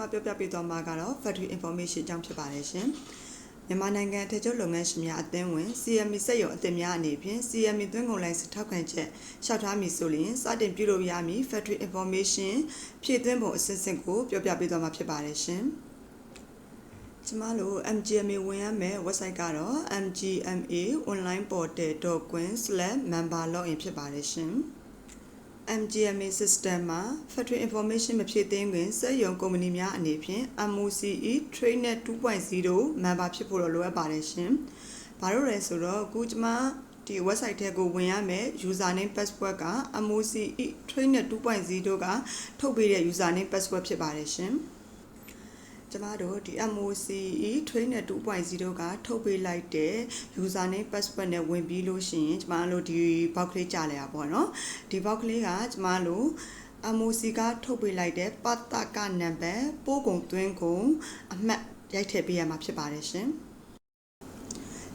မပြောပြပေးသွားမှာကတော့ Factory Information အကြောင်းဖြစ်ပါတယ်ရှင်မြန်မာနိုင်ငံထေကျုပ်လုပ်ငန်းရှင်များအသင်းဝင် CME စက်ရုံအသင်းများအနေဖြင့် CME သွင်းကုန်လိုင်းထောက်ခံချက်ရှောက်ထားမည်ဆိုရင်စတင်ပြုလုပ်ရမည် Factory Information ဖြည့်သွင်းပုံအစစ်အစစ်ကိုပြောပြပေးသွားမှာဖြစ်ပါတယ်ရှင်ကျမတို့ MGMA ဝင်ရမယ့် website ကတော့ mgmaonlineportal.com/member login ဖြစ်ပါတယ်ရှင် MGMA system မှာ factory information မဖြည့်သိမ်းခင်စက်ရုံကုမ္ပဏီများအနေဖြင့် MOCE Trainnet 2.0 member ဖြစ်ဖို့တော့လိုအပ်ပါတယ်ရှင်။ဘာလို့လဲဆိုတော့အခုကျွန်မဒီ website ထဲကိုဝင်ရမယ် username password က MOCE Trainnet 2.0ကထုတ်ပေးတဲ့ username password ဖြစ်ပါတယ်ရှင်။ ကျမတို့ဒီ MOCE Trainer 2.0ကထုတ်ပေးလိုက်တဲ့ username password နဲ့ဝင်ပြီးလို့ရှိရင်ကျမတို့ဒီ box ကလေးကြာလဲရပါတော့ဒီ box ကလေးကကျမတို့ MOC ကထုတ်ပေးလိုက်တဲ့ပတ်တကနံပါတ်ပို့ကုန်သွင်းကုန်အမှတ်ရိုက်ထည့်ပေးရမှာဖြစ်ပါတယ်ရှင်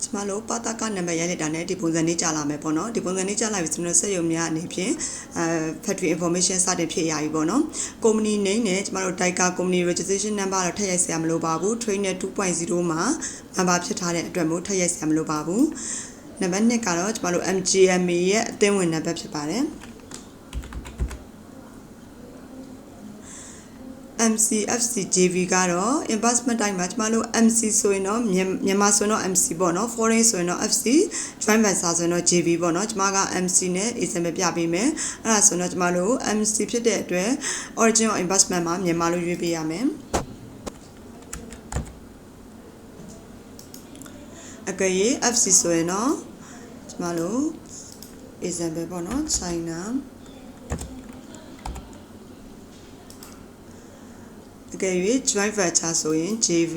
ကျမတို့ပါတာကနံပါတ်ရိုက်လိုက်တာနဲ့ဒီပုံစံလေးကြာလာမယ်ပေါ့နော်ဒီပုံစံလေးကြာလာပြီဆိုတော့စက်ရုံများအနေဖြင့်အဲ factory information စတင်ဖြစ်ရပြီပေါ့နော် company name နဲ့ကျမတို့ Daica company registration number တော့ထည့်ရိုက်စရာမလိုပါဘူး trainer 2.0မှာ member ဖြစ်ထားတဲ့အတွက်မို့ထည့်ရိုက်စရာမလိုပါဘူးနံပါတ်1ကတော့ကျမတို့ MGMA ရဲ့အသင်းဝင်နံပါတ်ဖြစ်ပါတယ် MCFCJV ကတော့ investment တိုင်းမှာကျမတို့ MC ဆိုရင်တော့မြန်မာဆိုရင်တော့ MC ပေါ့နော် foreign ဆိုရင်တော့ FC joint venture ဆိုရင်တော့ JV ပေါ့နော်ကျမက MC နဲ့ example ပြပေးမယ်အဲ့ဒါဆိုတော့ကျမတို့ MC ဖြစ်တဲ့အတွက် origin of investment မှာမြန်မာလို့ရွေးပေးရမယ်အကယ်၍ FC ဆိုရင်တော့ကျမတို့ example ပေါ့နော် China အကယ်၍ joint venture ဆိုရင် JV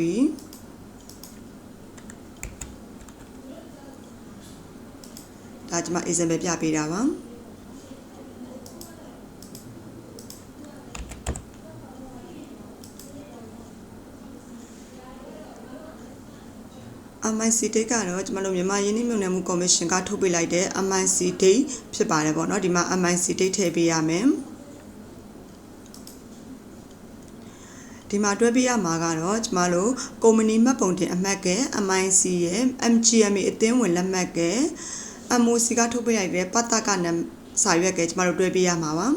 ဒါကျွန်မ example ပြပေးတာပါအမိုင်စီဒိတ်ကတော့ကျမတို့မြန်မာယင်းနှိမ့်မြုံနယ်မှုကော်မရှင်ကထုတ်ပေးလိုက်တဲ့အမိုင်စီဒိတ်ဖြစ်ပါတယ်ပေါ့နော်ဒီမှာအမိုင်စီဒိတ်ထည့်ပေးရမယ် ဒီမှာတွဲပြရမှာကတော့ကျမတို့ကုမ္ပဏီမှတ်ပုံတင်အမှတ်က MIC ရဲ့ MGMA အသင်းဝင်လက်မှတ်က MOC ကထုတ်ပေးလိုက်တဲ့ပတ်တကနံစာရွက်ကကျမတို့တွဲပြရမှာပါ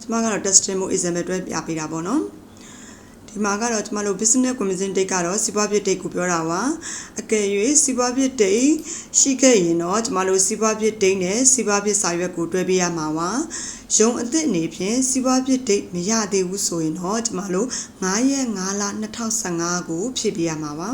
ကျမကတော့ testimony example တွဲပြပေးတာပေါ့နော် ဒီမှာကတော့ကျမတို့ business commission date ကတော့စီးပွားဖြစ် date ကိုပြောတာပါအကယ်၍စီးပွားဖြစ် date ရှိခဲ့ရင်တော့ကျမတို့စီးပွားဖြစ် date နဲ့စီးပွားဖြစ်စာရွက်ကိုတွဲပေးရမှာပါရုံအသစ်အနေဖြင့်စီးပွားဖြစ် date မရသေးဘူးဆိုရင်တော့ကျမတို့9ရက်5လ2015ကိုဖြည့်ပေးရမှာပါ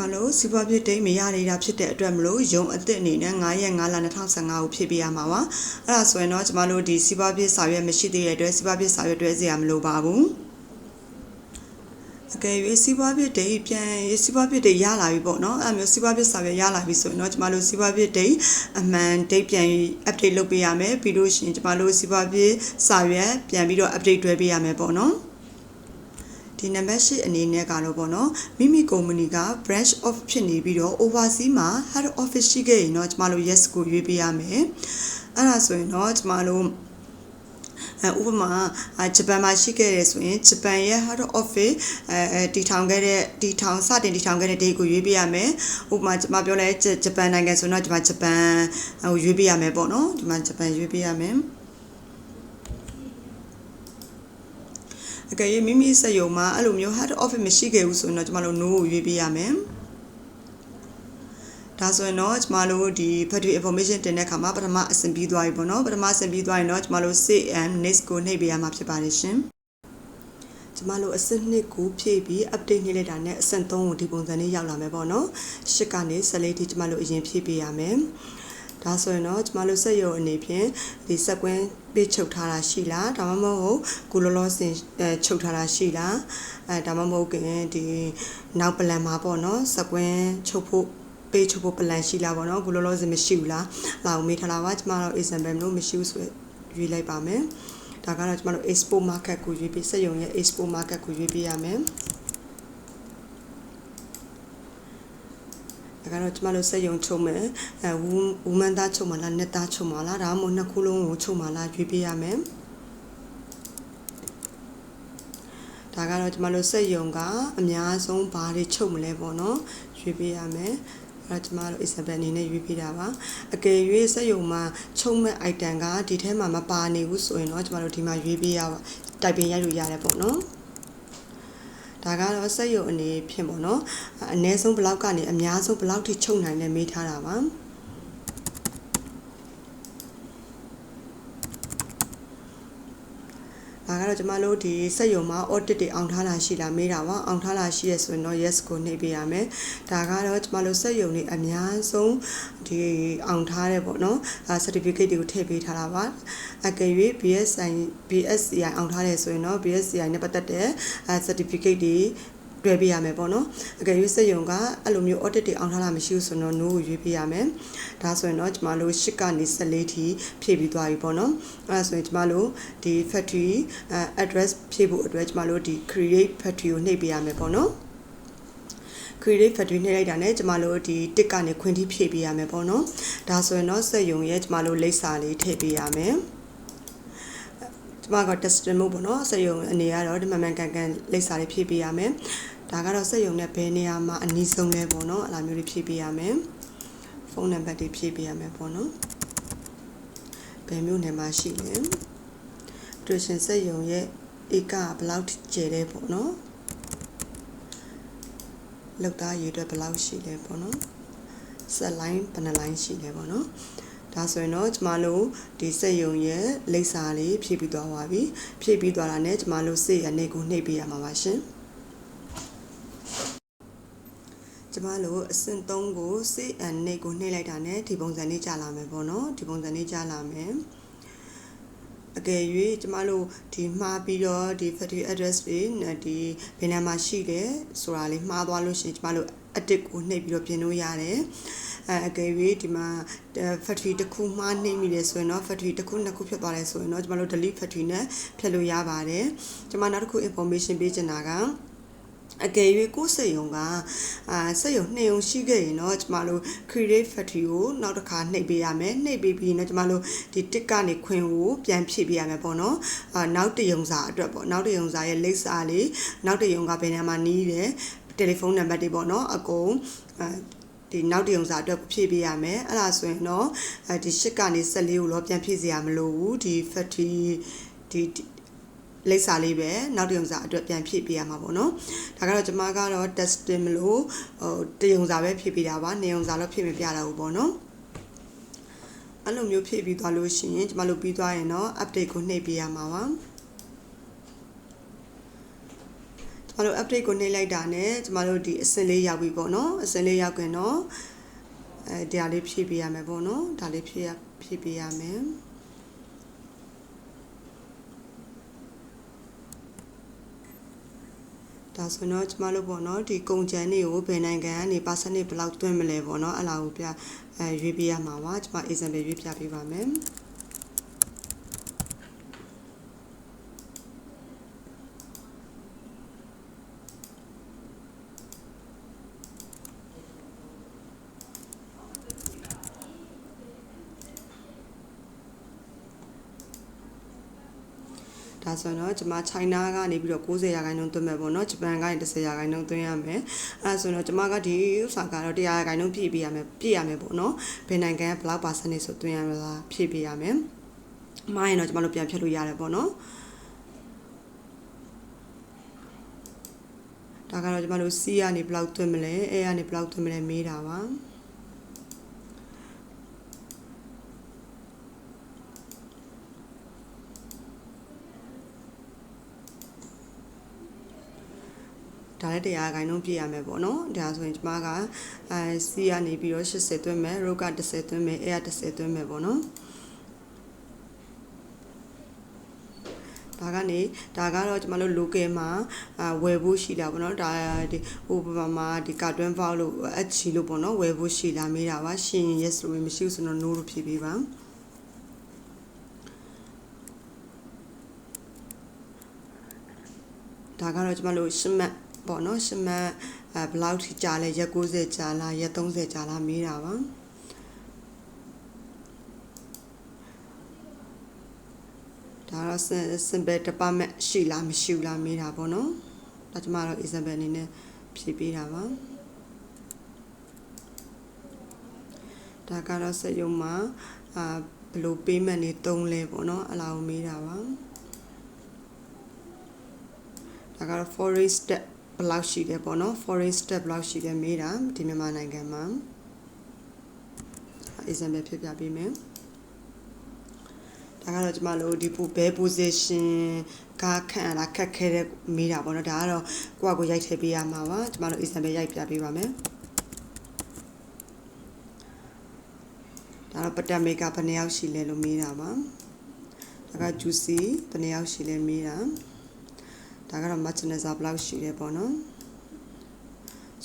မလို့စီးပွားဖြစ်ဒိတ်မရနေတာဖြစ်တဲ့အတွက်မလို့ယုံအစ်စ်အနေနဲ့9ရက်5လ2015ကိုဖြည့်ပေးရမှာပါအဲ့ဒါဆိုရင်တော့ကျမတို့ဒီစီးပွားဖြစ်စာရွက်မရှိသေးတဲ့အတွက်စီးပွားဖြစ်စာရွက်တွဲစရာမလိုပါဘူးအကယ်၍စီးပွားဖြစ်ဒိတ်ပြန်စီးပွားဖြစ်ဒိတ်ရလာပြီပေါ့နော်အဲ့မျိုးစီးပွားဖြစ်စာရွက်ရလာပြီဆိုရင်တော့ကျမတို့စီးပွားဖြစ်ဒိတ်အမှန်ဒိတ်ပြန် update လုပ်ပေးရမယ်ပြီးလို့ရှိရင်ကျမတို့စီးပွားဖြစ်စာရွက်ပြန်ပြီးတော့ update တွဲပေးရမယ်ပေါ့နော် ဒီနံပါတ်၈အနေနဲ့ကတော့ပေါ့နော်မိမိကုမ္ပဏီက branch off ဖြစ်နေပြီးတော့ overseas မှာ head office ရှိခဲ့ရင်တော့ကျမတို့ yes ကိုရွေးပေးရမယ်အဲ့ဒါဆိုရင်တော့ကျမတို့အဲဥပမာဂျပန်မှာရှိခဲ့တယ်ဆိုရင်ဂျပန်ရဲ့ head office အဲတီထောင်ခဲ့တဲ့တီထောင်စတင်တီထောင်ခဲ့တဲ့ date ကိုရွေးပေးရမယ်ဥပမာကျွန်မပြောလဲဂျပန်နိုင်ငံဆိုတော့ဒီမှာဂျပန်ဟိုရွေးပေးရမယ်ပေါ့နော်ဒီမှာဂျပန်ရွေးပေးရမယ် အကယ်၍မိမိစက်ရုံမှာအဲ့လိုမျိုး head office မရှိခဲ့ဘူးဆိုရင်တော့ကျမတို့ no ကိုရွေးပေးရမယ်ဒါဆိုရင်တော့ကျမတို့ဒီ factory information တင်တဲ့အခါမှာပထမအဆင်ပြီးသွားပြီပေါ့နော်ပထမအဆင်ပြီးသွားရင်တော့ကျမတို့ CM next ကိုနှိပ်ပေးရမှာဖြစ်ပါတယ်ရှင်ကျမတို့အဆင့်2ကိုဖြည့်ပြီး update နှိပ်လိုက်တာနဲ့အဆင့်3ကိုဒီပုံစံလေးရောက်လာမယ်ပေါ့နော်ရှစ်ကနေ14ထိကျမတို့အရင်ဖြည့်ပေးရမယ် ဒါဆိုရင်တော့ကျမတို့စက်ရုံအနေဖြင့်ဒီစက်ကွင်းပေးချုပ်ထားတာရှိလားဒါမှမဟုတ်ကိုလောလောဆင်အဲချုပ်ထားတာရှိလားအဲဒါမှမဟုတ်ခင်ဒီနောက်ပလန်မှာပေါ့နော်စက်ကွင်းချုပ်ဖို့ပေးချဖို့ plan ရှိလားပေါ့နော်အခုလောလောဆယ်မရှိဘူးလားလာကိုမေးထားတာပါကျမတို့ example မျိုးမရှိဘူးဆိုရွေးလိုက်ပါမယ်ဒါကတော့ကျမတို့ export market ကိုရွေးပြီးစက်ရုံရဲ့ export market ကိုရွေးပေးရမယ် ဒါကတော့ကျမတို့စက်ရုံချုပ်မယ်အဲဝူမန်သားချုပ်မလားနက်သားချုပ်မလားဒါမှမဟုတ်နှစ်ခုလုံးကိုချုပ်မလားရွေးပေးရမယ်ဒါကတော့ကျမတို့စက်ရုံကအများဆုံးဘာတွေချုပ်မလဲပေါ့နော်ရွေးပေးရမယ်အဲ့ကျမတို့ example အနေနဲ့ရွေးပေးတာပါအကယ်၍စက်ရုံမှာချုပ်မဲ့ item ကဒီထဲမှာမပါနေဘူးဆိုရင်တော့ကျမတို့ဒီမှာရွေးပေးရပါတိုင်ပင်ရိုက်လို့ရတယ်ပေါ့နော် ဒါကတော့စက်ရုံအနေဖြင့်ပေါ့နော်အနည်းဆုံးဘလောက်ကနေအများဆုံးဘလောက်ထိချုပ်နိုင်လဲမေးထားတာပါ ဒါကတော့ကျမတို့ဒီစက်ရုံမှာ audit တွေအောင်ထားတာရှိလားမေးတာပါအောင်ထားတာရှိရဆိုရင်တော့ yes ကိုနှိပ်ပေးရမယ်ဒါကတော့ကျမတို့စက်ရုံတွေအများဆုံးဒီအောင်ထားတဲ့ပေါ့နော်အဲ certificate တွေကိုထည့်ပေးထားတာပါအကယ်၍ BSI BSCI အောင်ထားတယ်ဆိုရင်တော့ BSCI နဲ့ပတ်သက်တဲ့အဲ certificate တွေ တွဲပေးရမယ်ပေါ့နော်အကယ်၍စက်ရုံကအဲ့လိုမျိုး audit တွေအောင်ထားတာမရှိဘူးဆိုတော့ no ကိုရွေးပေးရမယ်ဒါဆိုရင်တော့ကျမတို့10ကနေ14ထိဖြည့်ပြီးသွားပြီပေါ့နော်အဲ့ဒါဆိုရင်ကျမတို့ဒီ factory address ဖြည့်ဖို့အတွက်ကျမတို့ဒီ create factory ကိုနှိပ်ပေးရမယ်ပေါ့နော် create factory နှိပ်လိုက်တာနဲ့ကျမတို့ဒီ tick ကနေခွင့်ထိဖြည့်ပေးရမယ်ပေါ့နော်ဒါဆိုရင်တော့စက်ရုံရဲ့ကျမတို့လိပ်စာလေးထည့်ပေးရမယ်ကျမက test မှုပေါ့နော်စက်ရုံအနေကတော့ဒီမှန်မှန်ကန်ကန်လိပ်စာလေးဖြည့်ပေးရမယ် ဒါကတော့စက်ရုံနဲ့ဘယ်နေရာမှာအနည်းဆုံးလဲပေါ့နော်အဲ့လိုမျိုးတွေဖြည့်ပေးရမယ်ဖုန်းနံပါတ်တွေဖြည့်ပေးရမယ်ပေါ့နော်ဘယ်မျိုးနယ်မှာရှိလဲတူရှင်စက်ရုံရဲ့ဧကဘယ်လောက်ကျယ်လဲပေါ့နော်လောက်သားရေအတွက်ဘယ်လောက်ရှိလဲပေါ့နော်ဆက်လိုင်းဘယ်နှလိုင်းရှိလဲပေါ့နော်ဒါဆိုရင်တော့ကျမတို့ဒီစက်ယုံရဲ့လိပ်စာလေးဖြည့်ပြီးသွားပါပြီဖြည့်ပြီးသွားတာနဲ့ကျမတို့စိတ်ရနေကိုနှိပ်ပေးရမှာပါရှင် ကျမတို့အဆင့်3ကိုစိတ်အနေကိုနှိပ်လိုက်တာနဲ့ဒီပုံစံလေးကြာလာမယ်ပေါ့နော်ဒီပုံစံလေးကြာလာမယ်အကယ်၍ကျမတို့ဒီမှားပြီးတော့ဒီ factory address တွေဒီဘယ်နာမှာရှိတယ်ဆိုတာလေးမှားသွားလို့ရှိရင်ကျမတို့ edit ကိုနှိပ်ပြီးတော့ပြင်လို့ရတယ်အဲအကယ်၍ဒီမှာ factory တစ်ခုမှားနှိပ်မိတယ်ဆိုရင်တော့ factory တစ်ခုနှစ်ခုဖြစ်သွားတယ်ဆိုရင်တော့ကျမတို့ delete factory နဲ့ဖျက်လို့ရပါတယ်ကျမနောက်တစ်ခု information ပေးချင်တာက အကယ်၍ကိုယ်စက်ရုံကအာစက်ရုံနှစ်ရုံရှိခဲ့ရင်တော့ကျမတို့ create factory ကိုနောက်တစ်ခါနှိပ်ပေးရမယ်နှိပ်ပေးပြီးတော့ကျမတို့ဒီ tick ကနေခွင်ကိုပြန်ဖြည့်ပေးရမယ်ပေါ့နော်အာနောက်တရုံစာအတွက်ပေါ့နောက်တရုံစာရဲ့လိပ်စာလေးနောက်တရုံကဘယ်နေရာမှာနီးတယ်တယ်လီဖုန်းနံပါတ်တွေပေါ့နော်အကုန်အာဒီနောက်တရုံစာအတွက်ဖြည့်ပေးရမယ်အဲ့ဒါဆိုရင်တော့အဲဒီ၈ကနေ14ကိုတော့ပြန်ဖြည့်စရာမလိုဘူးဒီ factory ဒီ လိပ်စာလေးပဲနောက်တရုံစာအတွက်ပြန်ဖြည့်ပေးရမှာပေါ့နော်ဒါကတော့ကျမကတော့ testing မလို့ဟိုတရုံစာပဲဖြည့်ပေးတာပါနေုံစာတော့ဖြည့်မပြတော့ဘူးပေါ့နော်အဲ့လိုမျိုးဖြည့်ပြီးသွားလို့ရှိရင်ကျမတို့ပြီးသွားရင်တော့ update ကိုနှိပ်ပေးရမှာပါကျမတို့ update ကိုနှိပ်လိုက်တာနဲ့ကျမတို့ဒီအစင်လေးရောက်ပြီပေါ့နော်အစင်လေးရောက်ခင်တော့အဲဒီဟာလေးဖြည့်ပေးရမယ်ပေါ့နော်ဒါလေးဖြည့်ရဖြည့်ပေးရမယ် ဒါဆိုတော့ကျမတို့ပေါ့နော်ဒီကုံချန်တွေကိုဘယ်နိုင်ငံကနေ percentage ဘယ်လောက်တွင်းမလဲပေါ့နော်အဲ့လာကိုပြအဲရွေးပြရမှာပါကျမ example ရွေးပြပေးပါမယ် ဆိုတော့ကျွန်မ China ကနေပြီးတော့90ရာခိုင်နှုန်းသွင်းမယ်ပေါ့နော်ဂျပန်ကနေ10ရာခိုင်နှုန်းသွင်းရမယ်အဲဆိုတော့ကျွန်မကဒီဥစ္စာကတော့100ရာခိုင်နှုန်းဖြည့်ပေးရမယ်ပြည့်ရမယ်ပေါ့နော်ဘယ်နိုင်ငံကဘယ်လောက်ပါစနစ်ဆိုသွင်းရမလားဖြည့်ပေးရမယ်မှားရင်တော့ကျွန်မတို့ပြန်ဖြတ်လို့ရတယ်ပေါ့နော်ဒါကတော့ကျွန်မတို့ C ကနေဘယ်လောက်သွင်းမလဲ A ကနေဘယ်လောက်သွင်းမလဲမေးတာပါ ဒါလည်းတရားခိုင်နှုန်းပြည့်ရမယ်ပေါ့နော်ဒါဆိုရင်ကျမကအဲ C ကနေပြီးတော့80သွင်းမယ် row က10သွင်းမယ် A က10သွင်းမယ်ပေါ့နော်ဒါကနေဒါကတော့ကျမတို့ local မှာအာဝယ်ဖို့ရှိတာပေါ့နော်ဒါဒီဟိုပမာမှာဒီ carton box လို့အချီလို့ပေါ့နော်ဝယ်ဖို့ရှိလာမေးတာပါရှင် yes လို့မရှိဘူးဆိုတော့ no လို့ဖြေပေးပါဒါကတော့ကျမတို့ရှမတ် ပေါ့နော်ရှမတ်အဲဘယ်လောက်ထိကြာလဲရက်60ကြာလားရက်30ကြာလားမေးတာပါဒါတော့ simple department ရှိလားမရှိဘူးလားမေးတာပေါ့နော်ဒါကျမတို့ example အနေနဲ့ဖြေပေးတာပါဒါကတော့စက်ရုံမှာအာဘယ်လို payment တွေတုံးလဲပေါ့နော်အလားကိုမေးတာပါဒါကတော့ foreign step ဘယ်လောက်ရှိတယ်ပေါ့နော် foreign step ဘယ်လောက်ရှိတယ်မေးတာဒီမြန်မာနိုင်ငံမှာ example ဖြစ်ပြပေးမယ်ဒါကတော့ကျမတို့ဒီဘဲ position ကခန့်ရတာခက်ခဲတဲ့မေးတာပေါ့နော်ဒါကတော့ကိုယ့်အကိုရိုက်ထည့်ပေးရမှာပါကျမတို့ example ရိုက်ပြပေးပါမယ်ဒါတော့ပတမေကဘယ်နှယောက်ရှိလဲလို့မေးတာပါဒါက juicy ဘယ်နှယောက်ရှိလဲမေးတာ ဒါကတော့ merchandiser ဘယ်လောက်ရှိလဲပေါ့နော်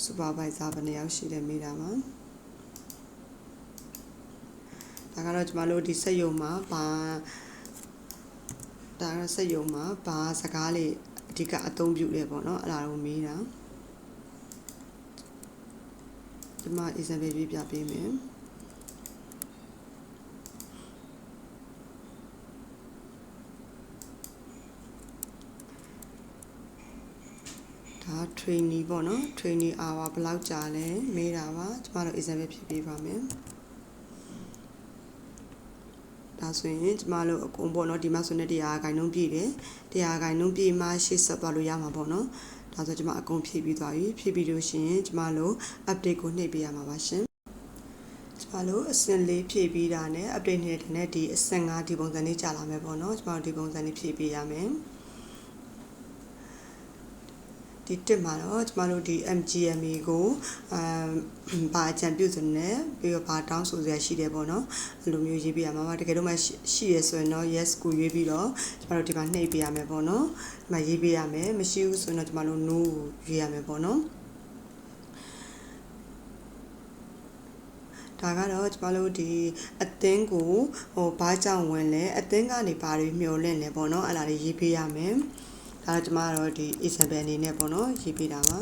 supervisor ဘယ်နှယောက်ရှိလဲမေးတာပါဒါကတော့ကျမတို့ဒီစက်ယုံမှာဘာဒါကတော့စက်ယုံမှာဘာစကားလေးအဓိကအသုံးပြုတယ်ပေါ့နော်အဲ့ဒါကိုမေးတာဒီမှာ example ပြပြပေးမယ်ဒါ trainee ပေါ့နော် trainee hour ဘယ်လောက်ကြာလဲမေးတာပါကျမတို့ example ဖြည့်ပေးပါမယ်ဒါဆိုရင်ကျမတို့အကုန်ပေါ့နော်ဒီမှာဆိုနေတရားဂိုင်နှုံးပြည့်တယ်တရားဂိုင်နှုံးပြည့်မှရှေ့ဆက်သွားလို့ရမှာပေါ့နော်ဒါဆိုကျမအကုန်ဖြည့်ပြီးသွားပြီဖြည့်ပြီးလို့ရှိရင်ကျမတို့ update ကိုနှိပ်ပေးရမှာပါရှင်ကျမတို့အဆင့်လေးဖြည့်ပြီးတာနဲ့ update နေတဲ့နဲ့ဒီအဆင့်5ဒီပုံစံလေးကြာလာမယ်ပေါ့နော်ကျမတို့ဒီပုံစံလေးဖြည့်ပေးရမယ် ဒီတစ်မှာတော့ကျမတို့ဒီ MGMA ကိုအမ်ဘာအကြံပြုစနေပြီးတော့ဘာတောင်းဆိုစရာရှိတယ်ပေါ့နော်အဲ့လိုမျိုးရေးပြရမှာပါတကယ်လို့မှရှိရဆိုရင်တော့ yes ကိုရွေးပြီးတော့ကျမတို့ဒီမှာနှိပ်ပြရမယ်ပေါ့နော်ဒီမှာရေးပြရမယ်မရှိဘူးဆိုရင်တော့ကျမတို့ no ကိုရွေးရမယ်ပေါ့နော်ဒါကတော့ကျမတို့ဒီအသင်းကိုဟိုဘာကြောင့်ဝင်လဲအသင်းကနေဘာတွေမျှော်လင့်လဲပေါ့နော်အဲ့ဒါတွေရေးပေးရမယ် ဒါတော့ကျမကတော့ဒီ example အနေနဲ့ပေါ့နော်ရေးပေးတာပါ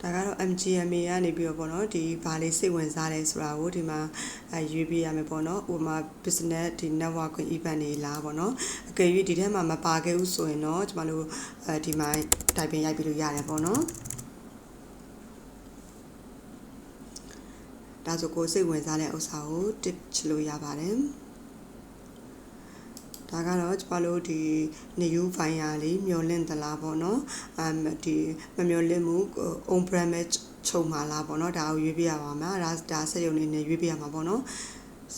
ဒါကတော့ MGMA ကနေပြီးတော့ပေါ့နော်ဒီဘာလေးစိတ်ဝင်စားလဲဆိုတာကိုဒီမှာအဲရွေးပြရမယ်ပေါ့နော်ဥပမာ business ဒီ networking event တွေလားပေါ့နော်အကယ်၍ဒီထဲမှာမပါခဲ့ဘူးဆိုရင်တော့ကျမတို့အဲဒီမှာ typing ရိုက်ပြီးလို့ရတယ်ပေါ့နော် ဒါဆိုကိုစိတ်ဝင်စားတဲ့ဥစ္စာကို tip ချလို့ရပါတယ်ဒါကတော့ကျမတို့ဒီ new fire လေးမျောလင့်သလားပေါ့နော်အမ်ဒီမမျောလင့်မှု on premise ချုပ်မှာလားပေါ့နော်ဒါကိုရွေးပြရပါမှာဒါဒါစက်ရုံနေနဲ့ရွေးပြရမှာပေါ့နော်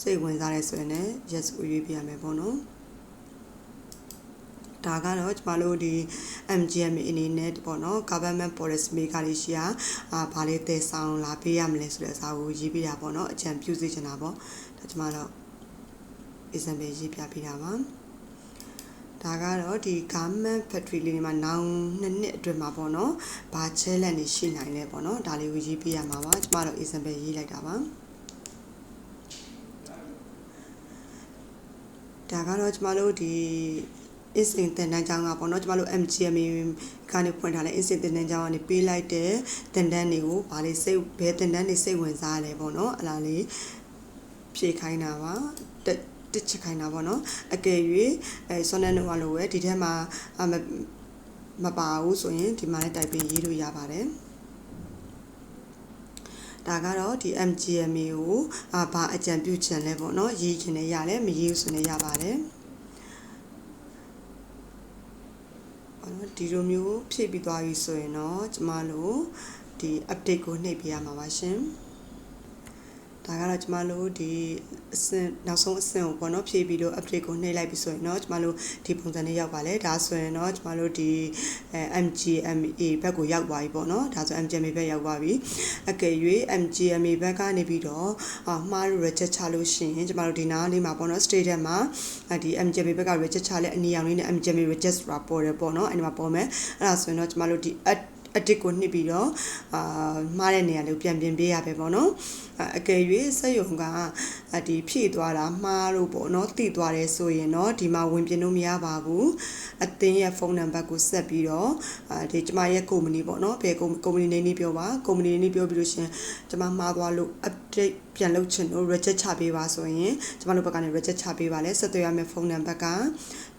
စိတ်ဝင်စားတဲ့ဆိုရင်လည်း yes ကိုရွေးပြရမယ်ပေါ့နော် ဒါကတော့ကျမတို့ဒီ MGM အနေနဲ့ပေါ့နော် government policy maker တွေရှိရာအာဘာလေးတည်ဆောင်လာပေးရမလဲဆိုတဲ့အစားကိုရေးပြတာပေါ့နော်အကြံပြုစေချင်တာပေါ့ဒါကျမတို့ example ရေးပြပေးတာပါဒါကတော့ဒီ garment factory လေးတွေမှာနောင်နှစ်နှစ်အတွင်းမှာပေါ့နော်ဘာ challenge တွေရှိနိုင်လဲပေါ့နော်ဒါလေးကိုရေးပြရမှာပါကျမတို့ example ရေးလိုက်တာပါဒါကတော့ကျမတို့ဒီ instant တင်တန်းကျောင်းကပေါ့နော်ကျမတို့ MGMA ကနေဖွင့်ထားတဲ့ instant တင်တန်းကျောင်းကနေပေးလိုက်တဲ့တင်တန်းတွေကိုဗာလေးစိတ်ဘယ်တင်တန်းတွေစိတ်ဝင်စားလဲပေါ့နော်အလားလေးဖြည့်ခိုင်းတာပါတစ်ချက်ခိုင်းတာပေါ့နော်အကယ်၍အဲဆွမ်းနန်းတို့ကလိုပဲဒီထဲမှာမပါဘူးဆိုရင်ဒီမှာလည်းတိုက်ပေးရေးလို့ရပါတယ်ဒါကတော့ဒီ MGMA ကိုအာဘာအကြံပြုချင်လဲပေါ့နော်ရေးချင်လည်းရတယ်မရေးဘူးဆိုရင်ရပါတယ် ဒီလိုမျိုးဖြည့်ပြီးသွားပြီဆိုရင်တော့ကျမတို့ဒီ update ကိုနှိပ်ပြရမှာပါရှင် ဒါကတော့ကျမတို့ဒီအဆင့်နောက်ဆုံးအဆင့်ကိုပေါ့နော်ဖြည့်ပြီးတော့ update ကိုနှိပ်လိုက်ပြီဆိုရင်တော့ကျမတို့ဒီပုံစံလေးရောက်ပါလေဒါဆိုရင်တော့ကျမတို့ဒီအဲ MGMA ဘက်ကိုရောက်သွားပြီပေါ့နော်ဒါဆို MGMA ဘက်ရောက်သွားပြီအကယ်၍ MGMA ဘက်ကနေပြီးတော့အာမှားလို့ reject ချလို့ရှိရင်ကျမတို့ဒီနားလေးမှာပေါ့နော် status မှာဒီ MGMA ဘက်က reject ချလဲအနီရောင်လေးနဲ့ MGMA reject ဆိုတာပေါ်တယ်ပေါ့နော်အဲ့ဒီမှာပေါ်မယ်အဲ့ဒါဆိုရင်တော့ကျမတို့ဒီ add အတစ်ကိုနှစ်ပြီးတော့အာမှားတဲ့နေရာလေးကိုပြန်ပြင်ပေးရပဲပေါ့နော်အကယ်၍စက်ယုံကအဒီဖြည့်သွားတာမှားလို့ပေါ့နော်တိသွားတယ်ဆိုရင်တော့ဒီမှာဝင်ပြင်လို့မရပါဘူးအသင်းရဲ့ဖုန်းနံပါတ်ကိုဆက်ပြီးတော့အဲဒီကျမရဲ့ကုမ္ပဏီပေါ့နော်ဘယ်ကုမ္ပဏီနေနေပြောပါကုမ္ပဏီနေပြောပြီးလို့ရှင်ကျမမှားသွားလို့ update ပြန်လုပ်ချင်လို့ reject ချပေးပါဆိုရင်ကျမတို့ဘက်ကနေ reject ချပေးပါလဲဆက်သွယ်ရမယ့်ဖုန်းနံပါတ်က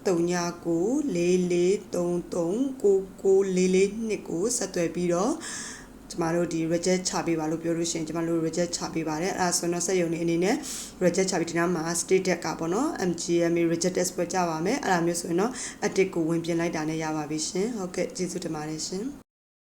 399443994442ကိုဆက်သွယ်ပြီးတော့ကျမတို့ဒီ reject ချပေးပါလို့ပြောလို့ရှိရင်ကျမတို့ reject ချပေးပါတယ်အဲ့ဒါဆိုတော့စက်ရုံနေအနေနဲ့ reject ချပြီးဒီနားမှာ status ကပေါ့နော် MGMA rejected ပွဲကြပါမယ်အဲ့ဒါမျိုးဆိုရင်တော့ edit ကိုဝင်ပြင်လိုက်တာနဲ့ရပါပြီရှင်ဟုတ်ကဲ့ကျေးဇူးတင်ပါတယ်ရှင်